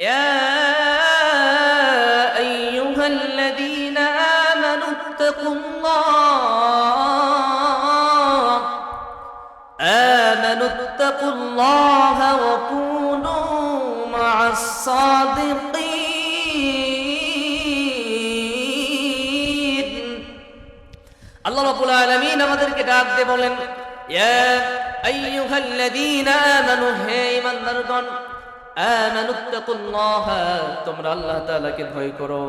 يا أيها الذين آمنوا اتقوا الله آمنوا اتقوا الله وكونوا مع الصادقين আল্লাহ রাব্বুল আলামিন আমাদেরকে ডাক দিয়ে বলেন ইয়া আইয়ুহাল্লাযীনা আমানু হে ঈমানদারগণ আমানু তাকুল্লাহ তোমরা আল্লাহ ভয় করো।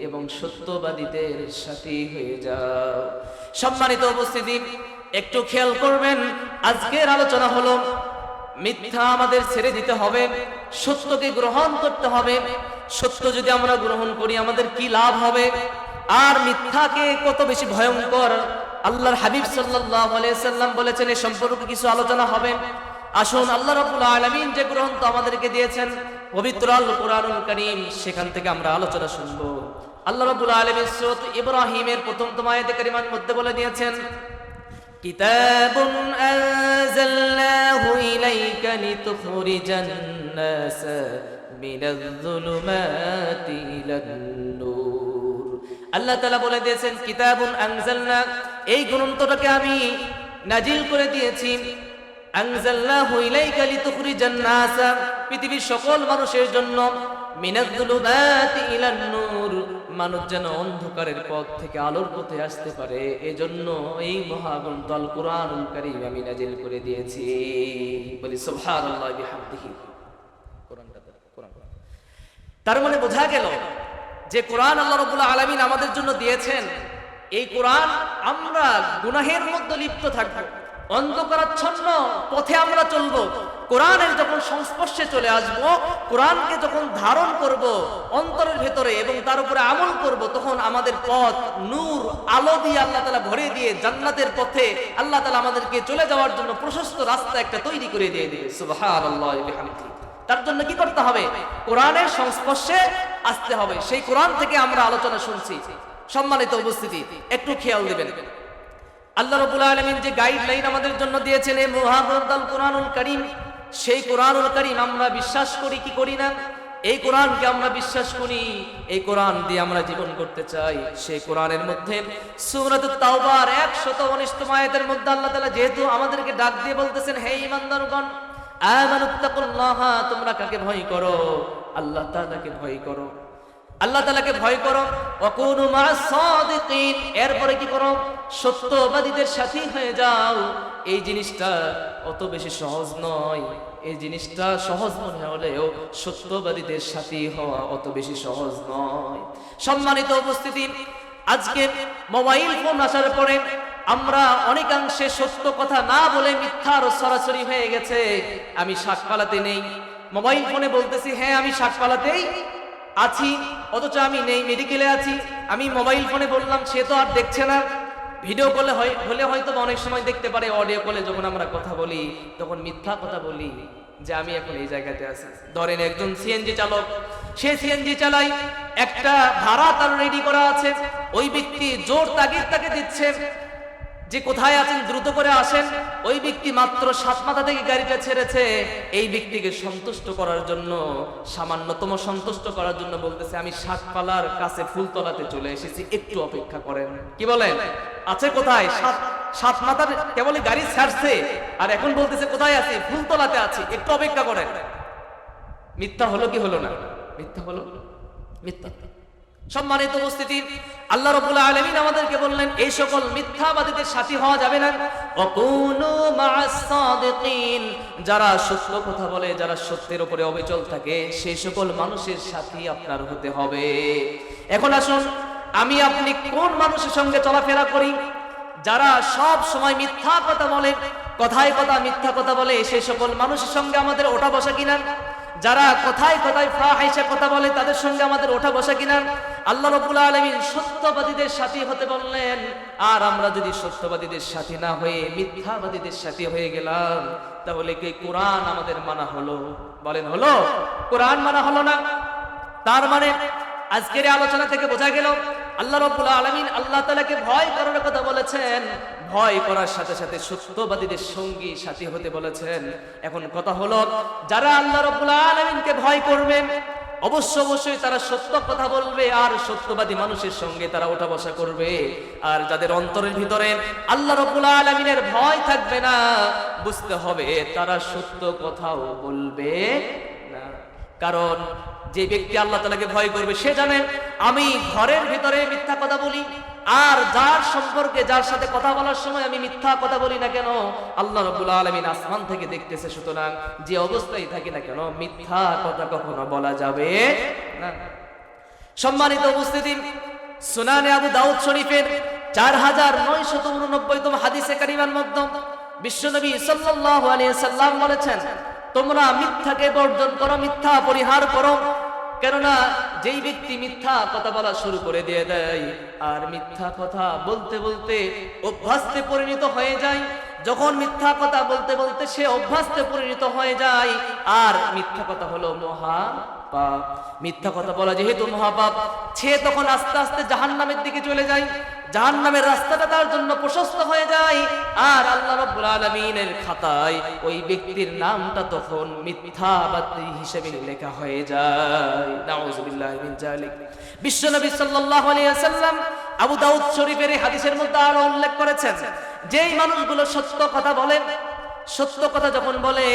এবং সত্যবাদীদের হয়ে যাও। সম্মানিত উপস্থিতি, একটু খেয়াল করবেন, আজকের আলোচনা হলো, মিথ্যা আমাদের ছেড়ে দিতে হবে, সত্যকে গ্রহণ করতে হবে। সত্য যদি আমরা গ্রহণ করি, আমাদের কি লাভ হবে? আর মিথ্যাকে কত বেশি ভয়ঙ্কর? আল্লাহর হাবিব আলাইহি সাল্লাম বলেছেন এই সম্পর্কে কিছু আলোচনা হবে। আসুন আল্লাহ রাব্বুল আলামিন যে গ্রন্থ আমাদেরকে দিয়েছেন পবিত্র আল কোরআনুল কারীম সেখান থেকে আমরা আলোচনা শুনব আল্লাহ রাব্বুল আলামিন সূরা ইব্রাহিমের প্রথম আয়াতে কারিমার মধ্যে বলে দিয়েছেন كتاب أنزلناه إليك لتخرج الناس من الظلمات إلى النور আল্লাহ তাআলা বলে দিয়েছেন কিতাবুন আনজালনা এই গ্রন্থটাকে আমি নাজিল করে দিয়েছি আনজালনাহু ইলাইকা লিতুখরিজান নাস। পৃথিবীর সকল মানুষের জন্য মিনাজ্জুলুমাতি ইলান নূর। মানুষ যেন অন্ধকারের পথ থেকে আলোর পথে আসতে পারে। এজন্য এই মহাগ্রন্থ আল কোরআনুল কারীম আমি নাজিল করে দিয়েছি। বলি সুবহানাল্লাহ বিহামদিহি। কোরআনটা কোরআন তার মানে বোঝা গেল যে কোরআন আল্লাহ রবুল্লাহ আলমিন আমাদের জন্য দিয়েছেন। এই কোরআন আমরা গুনাহের মধ্যে লিপ্ত থাকব। অন্ধকারাচ্ছন্ন পথে আমরা চলব। কোরআনের যখন সংস্পর্শে চলে আসব, কোরআনকে যখন ধারণ করব অন্তরের ভেতরে এবং তার উপরে আমল করব, তখন আমাদের পথ নূর, আলো দিয়ে আল্লাহ তালা ভরে দিয়ে জান্নাতের পথে আল্লাহ তালা আমাদেরকে চলে যাওয়ার জন্য প্রশস্ত রাস্তা একটা তৈরি করে দিয়ে দিবে। তার জন্য কি করতে হবে? কোরআনের সংস্পর্শে আসতে হবে। সেই কোরআন থেকে আমরা আলোচনা শুনছি। সম্মানিত উপস্থিতি, একটু খেয়াল দিবেন। আল্লাহ রবুল আলমিন যে গাইডলাইন আমাদের জন্য দিয়েছেন এই মহাগ্রন্থ আল কোরআনুল করিম সেই কোরআনুল করিম আমরা বিশ্বাস করি কি করি না? এই কোরআনকে আমরা বিশ্বাস করি, এই কোরআন দিয়ে আমরা জীবন করতে চাই। সেই কোরআনের মধ্যে সূরাত তাওবার 119 আয়াতের মধ্যে আল্লাহ তাআলা যেহেতু আমাদেরকে ডাক দিয়ে বলতেছেন, হে ঈমানদারগণ, আমানুত্তাকুল্লাহ, তোমরা কাকে ভয় করো? আল্লাহ তাআলাকে ভয় করো। আল্লাহ তালাকে ভয় করো। এরপরে কি করো? সত্যবাদীদের সাথী হয়ে যাও। এই জিনিসটা অত বেশি সহজ নয়। এই জিনিসটা সহজ মনে হলেও সত্যবাদীদের সাথী হওয়া অত বেশি সহজ নয়। সম্মানিত উপস্থিতি, আজকে মোবাইল ফোন আসার পরে আমরা অনেকাংশে সত্য কথা না বলে মিথ্যার সরাসরি হয়ে গেছে। আমি শাকপালাতে নেই। মোবাইল ফোনে বলতেছি হ্যাঁ আমি শাকপালাতেই আছি, অথচ আমি নেই মেডিকেলে আছি। আমি মোবাইল ফোনে বললাম, সে তো আর দেখছে না। ভিডিও কলে হয় হলে হয়তো অনেক সময় দেখতে পারে অডিও কলে যখন আমরা কথা বলি, তখন মিথ্যা কথা বলি যে আমি এখন এই জায়গাতে আছি। ধরেন একজন সিএনজি চালক, সে সিএনজি চালাই একটা ভাড়া তার রেডি করা আছে। ওই ব্যক্তি জোর তাগিদ তাকে দিচ্ছে। যে কোথায় আছেন, দ্রুত করে আসেন। ওই ব্যক্তি মাত্র সাত মাথা থেকে গাড়িটা ছেড়েছে। এই ব্যক্তিকে সন্তুষ্ট করার জন্য, সামান্যতম সন্তুষ্ট করার জন্য বলতেছে, আমি শাকপালার কাছে ফুলতলাতে চলে এসেছি, একটু অপেক্ষা করেন। কি বলেন আছে কোথায়? সাত সাত মাথার কেবলই গাড়ি ছাড়ছে? আর এখন বলতেছে, কোথায় আছে? ফুলতলাতে আছি, একটু অপেক্ষা করেন। মিথ্যা হলো কি হলো না? মিথ্যা হলো? মিথ্যা। সম্মানিত উপস্থিতি, আল্লাহ রাব্বুল আলামিন আমাদেরকে বললেন, এই সকল মিথ্যাবাদীদের সাথী হওয়া যাবে না। যারা সত্য কথা বলে, যারা সত্যের উপরে অবিচল থাকে সেই সকল মানুষের সাথী আপনার হতে হবে। এখন আসুন, আমি আপনি কোন মানুষের সঙ্গে চলাফেরা করি? যারা সব সময় মিথ্যা কথা বলে, কথায় কথা মিথ্যা কথা বলে সেই সকল মানুষের সঙ্গে আমাদের ওঠা বসা কিনা? যারা কোথায় কোথায় কথায় ফাহিসা কথা বলে তাদের সঙ্গে আমাদের ওঠা বসা কিনা? আল্লাহ রবুল আলমিন সত্যবাদীদের সাথী হতে বললেন, আর আমরা যদি সত্যবাদীদের সাথী না হয়ে মিথ্যাবাদীদের সাথী হয়ে গেলাম, তাহলে কি কোরআন আমাদের মানা হলো? বলেন, হলো? কোরআন মানা হলো না। তার মানে আজকের আলোচনা থেকে বোঝা গেল, আল্লাহ রব্বুল আলমিন আল্লাহ তালাকে ভয় করার কথা বলেছেন। ভয় করার সাথে সাথে সত্যবাদীদের সঙ্গী সাথী হতে বলেছেন। এখন কথা হলো, যারা আল্লাহ রব্বুল আলমিনকে ভয় করবেন অবশ্য অবশ্যই তারা সত্য কথা বলবে, আর সত্যবাদী মানুষের সঙ্গে তারা ওঠা বসা করবে। আর যাদের অন্তরের ভিতরে আল্লাহ রব্বুল আলমিনের ভয় থাকবে না, বুঝতে হবে তারা সত্য কথাও বলবে না। কারণ যে ব্যক্তি আল্লাহ তালাকে ভয় করবে, সে জানে, আমি ঘরের ভিতরে মিথ্যা কথা বলি, আর যার সম্পর্কে, যার সাথে কথা বলার সময় আমি মিথ্যা কথা বলি না কেন? আল্লাহ রবুল আলমিন আসমান থেকে দেখতেছে সুতরাং যে অবস্থায় থাকি না কেন, মিথ্যা কথা কখনো বলা যাবে সম্মানিত উপস্থিতি, সুনানে আবু দাউদ শরীফের চার হাজার নয়শত উননব্বইতম হাদিসে কারিমান মধ্যে বিশ্বনবী সাল্লাল্লাহু আলাইহি সাল্লাম বলেছেন, তোমরা মিথ্যাকে বর্জন করো, মিথ্যা পরিহার করো কেননা যেই ব্যক্তি মিথ্যা কথা বলা শুরু করে দিয়ে দেয়, আর মিথ্যা কথা বলতে বলতে অভ্যাসতে পরিণত হয়ে যায়, যখন মিথ্যা কথা বলতে বলতে সে অভ্যাসতে পরিণত হয়ে যায়, আর মিথ্যা কথা হলো মহা পাপ মিথ্যা কথা বলা যেহেতু মহাপাপ, সে তখন আস্তে আস্তে জাহান্নামের দিকে চলে যায়। জাহান্নামের রাস্তাটা তার জন্য প্রশস্ত হয়ে যায়। আর আল্লাহ রাব্বুল আলামিনের খাতায় ওই ব্যক্তির নামটা তখন মিথ্যাবাদী হিসেবে লেখা হয়ে যায়। বিশ্বনবী সাল্লাল্লাহু আলাইহি ওয়াসাল্লাম আবু দাউদ শরীফের হাদিসের মধ্যে আরও উল্লেখ করেছেন, যেই মানুষগুলো সত্য কথা বলেন সত্য কথা যখন বলে,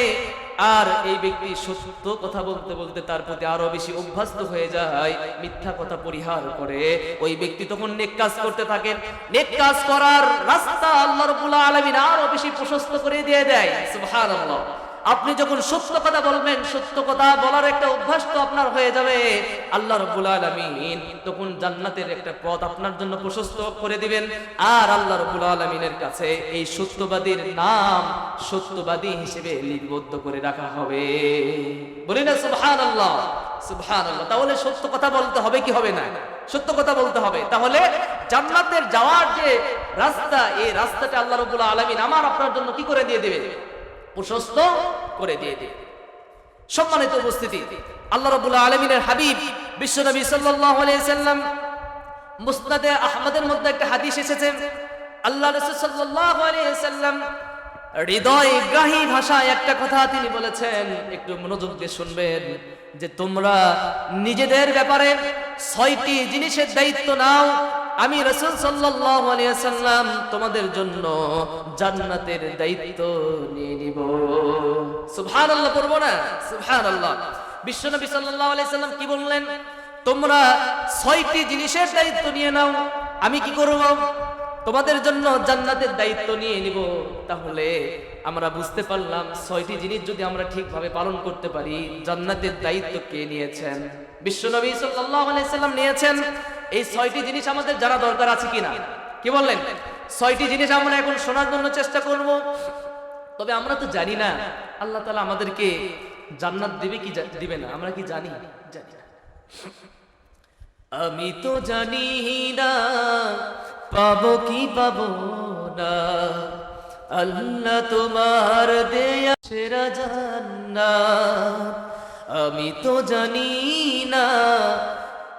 আর এই ব্যক্তি সত্য কথা বলতে বলতে তার প্রতি আরও বেশি অভ্যস্ত হয়ে যায়, মিথ্যা কথা পরিহার করে। ওই ব্যক্তি তখন নেক কাজ করতে থাকেন। নেক কাজ করার রাস্তা আল্লাহ রাব্বুল আলামিন আরও বেশি প্রশস্ত করে দিয়ে দেয়। সুবহানাল্লাহ। আপনি যখন সত্য কথা বলবেন, সত্য কথা বলার একটা অভ্যাস তো আপনার হয়ে যাবে। আল্লাহ রব্বুল আলমিন তখন জান্নাতের একটা পথ আপনার জন্য প্রশস্ত করে দিবেন। আর আল্লাহ রব্বুল আলমিনের কাছে এই সত্যবাদীর নাম সত্যবাদী হিসেবে লিপিবদ্ধ করে রাখা হবে। বলি না সুবহান আল্লাহ সুবহান আল্লাহ তাহলে সত্য কথা বলতে হবে কি হবে না? সত্য কথা বলতে হবে। তাহলে জান্নাতের যাওয়ার যে রাস্তা, এই রাস্তাটা আল্লাহ রব্বুল আলমিন আমার আপনার জন্য কি করে দিয়ে দেবে? প্রশস্ত করে দিয়ে দিই। সম্মানিত উপস্থিতি, আল্লাহ রাব্বুল আলামিনের হাবিব বিশ্বনবী সাল্লাম মুসনাদে আহমদের মধ্যে একটা হাদিস এসেছে। আল্লাহ রাসূল সাল্লাল্লাহু সাল্লাম হৃদয় গ্রাহী ভাষায় একটা কথা তিনি বলেছেন, একটু মনোযোগ দিয়ে শুনবেন যে তোমরা নিজেদের ব্যাপারে ছয়টি জিনিসের দায়িত্ব নাও আমি রসুল সাল্লাম তোমাদের জন্য জান্নাতের দায়িত্ব নিয়ে নিব। সুবহানাল্লাহ পড়ব না? সুবহানাল্লাহ। বিশ্বনবী সাল্লাল্লাহু আলাইহি সাল্লাম কি বললেন? তোমরা ছয়টি জিনিসের দায়িত্ব নিয়ে নাও, আমি কি করব? তোমাদের জন্য জান্নাতের দায়িত্ব নিয়ে নিব। তাহলে আমরা বুঝতে পারলাম ছয়টি জিনিস যদি আমরা ঠিকভাবে পালন করতে পারি, জান্নাতের দায়িত্ব কে নিয়েছেন? বিশ্বনবী সাল্লাল্লাহু আলাইহি সাল্লাম নিয়েছেন এই ছয়টি জিনিস আমাদের জানা দরকার আছে কিনা? কি বললেন? ছয়টি জিনিস আমরা এখন শোনার জন্য চেষ্টা করব। তবে আমরা তো জানি না, আল্লাহ তালা আমাদেরকে জান্নাত দিবে কি দিবে না। আমরা কি জানি? জানি আমি তো জানি না, পাবো কি পাবো না। আল্লাহ তোমার দেয়া সেরা জান্নাত। আমি তো জানি না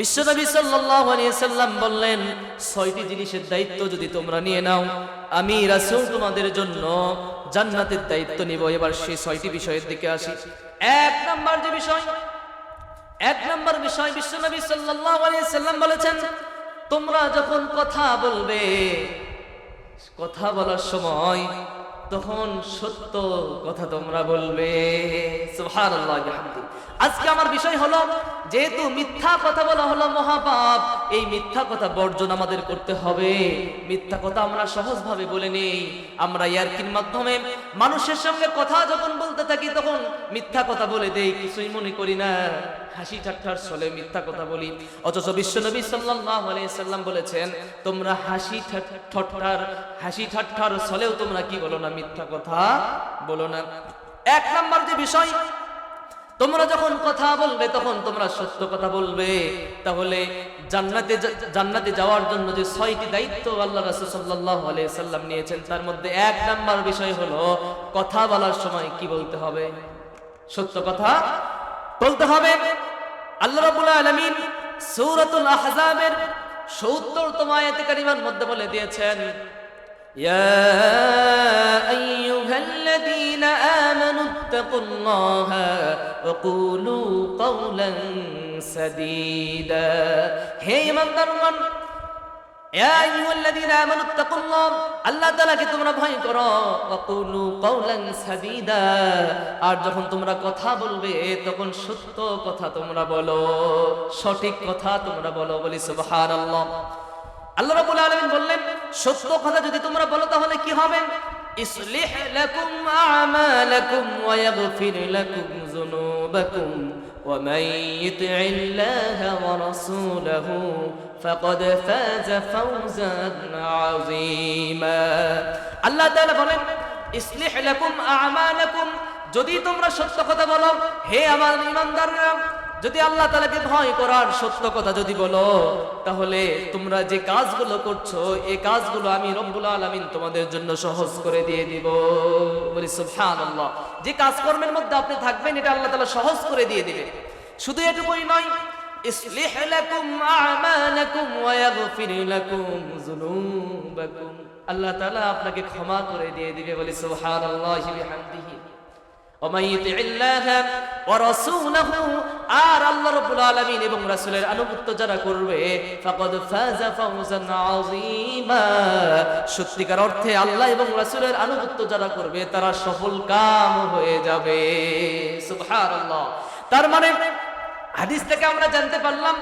বিশ্বনবী সাল্লাল্লাহু আলাইহি সাল্লাম বললেন, ছয়টি জিনিসের দায়িত্ব যদি তোমরা নিয়ে নাও, আমি রাসূল তোমাদের জন্য জান্নাতের দায়িত্ব নিব। এবার সেই ছয়টি বিষয়ের দিকে আসি। এক নাম্বার যে বিষয়, এক নাম্বার বিষয় বিশ্বনবী সাল্লাল্লাহু আলাইহি সাল্লাম বলেছেন, তোমরা যখন কথা বলবে, কথা বলার সময় তখন সত্য কথা তোমরা বলবে। সুবহানাল্লাহ বিহামদি আজকে আমার বিষয় হলো, যেহেতু মিথ্যা কথা বলা হলো মহাপাপ, এই মিথ্যা কথা বর্জন আমাদের করতে হবে। মিথ্যা কথা আমরা সহজভাবে বলে নেই। আমরা ইয়ার্কির মাধ্যমে মানুষের সঙ্গে কথা যখন বলতে থাকি, তখন মিথ্যা কথা বলে দেই, কিছুই মনে করি না। হাসি ঠাট্টার ছলে মিথ্যা কথা বলি। অথচ বিশ্বনবী সাল্লাল্লাহু আলাইহি সাল্লাম বলেছেন, তোমরা হাসি ঠাট- ঠাট্টার, হাসি ঠাট্টার ছলেও তোমরা কি বলো না? মিথ্যা কথা বলো না। এক নাম্বার যে বিষয় তোমরা যখন কথা বলবে, তখন তোমরা সত্য কথা বলবে। তাহলে জান্নাতে জান্নাতে যাওয়ার জন্য যে ছয়টি দায়িত্ব আল্লাহ রাসুল সাল্লাহ সাল্লাম নিয়েছেন, তার মধ্যে এক নাম্বার বিষয় হলো, কথা বলার সময় কি বলতে হবে? সত্য কথা বলতে হবে। আল্লাহ রাবুল আলমিন সৌরাতুল আহজাবের সত্তরতম আয়াতে কারিমার মধ্যে বলে দিয়েছেন, ইয়া আইয়ুহাল্লাযীনা الذين آمنوا اتقوا الله وقولوا قولا سديدا হে ইমানদারগণ يا أيها الذين آمنوا اتقوا الله আল্লাহ তাআলাকে তোমরা ভয় করো وقولوا قولا سديدا আর যখন তোমরা কথা বলবে তখন সত্য কথা তোমরা বলো সঠিক কথা তোমরা বলো বলি সুবহানাল্লাহ আল্লাহ রাব্বুল আলামিন বললেন সত্য কথা যদি তোমরা বলো তাহলে কি হবে ইসলিহ লাকুম আ'মালাকুম ওয়া ইয়াগফির লাকুম যুনুবাকুম ওয়া মান ইউতি'ইল্লাহা ওয়া রাসূলাহু ফাকাদ ফাজা ফাওজান আযীমা আল্লাহ তাআলা বলেন, ইসলিহ লাকুম আ'মালাকুম। যদি তোমরা সত্য কথা বলো, হে আমার ঈমানদাররা যদি আল্লাহ তালাকে ভয় করার সত্য কথা যদি বলো, তাহলে তোমরা যে কাজগুলো করছ, এই কাজগুলো আমি রব্বুল আলামিন তোমাদের জন্য সহজ করে দিয়ে দিব। বলি, সুবহানাল্লাহ। যে কাজকর্মের মধ্যে আপনি থাকবেন, এটা আল্লাহ তালা সহজ করে দিয়ে দিবে শুধু এটুকুই নয়, ইসলিহ লাকুম আ'মালাকুম ওয়া লাকুম যুনুবাকুম। আল্লাহ তাআলা আপনাকে ক্ষমা করে দিয়ে দিবে। বলি, সুবহানাল্লাহি বিহামদিহি। আর আল্লাহ রাব্বুল আলামিন এবং রাসূলের আনুগত্য যারা করবে, ফাকাদ ফাজা ফাওজান আযীমা। সত্যিকার অর্থে আল্লাহ এবং রাসূলের আনুগত্য যারা করবে, তারা সফল কাম হয়ে যাবে। সুবহানাল্লাহ। তার মানে হাদিস থেকে আমরা জানতে পারলাম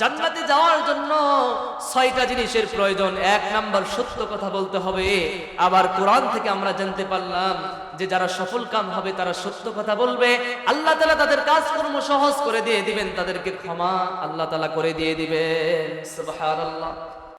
জান্নাতে যাওয়ার জন্য ছয়টা জিনিসের প্রয়োজন। এক নাম্বার সত্য কথা বলতে হবে। আবার কোরআন থেকে আমরা জানতে পারলাম যে যারা সফল কাম হবে, তারা সত্য কথা বলবে। আল্লাহ তালা তাদের কাজকর্ম সহজ করে দিয়ে দিবেন, তাদেরকে ক্ষমা আল্লাহ তালা করে দিয়ে দিবেন।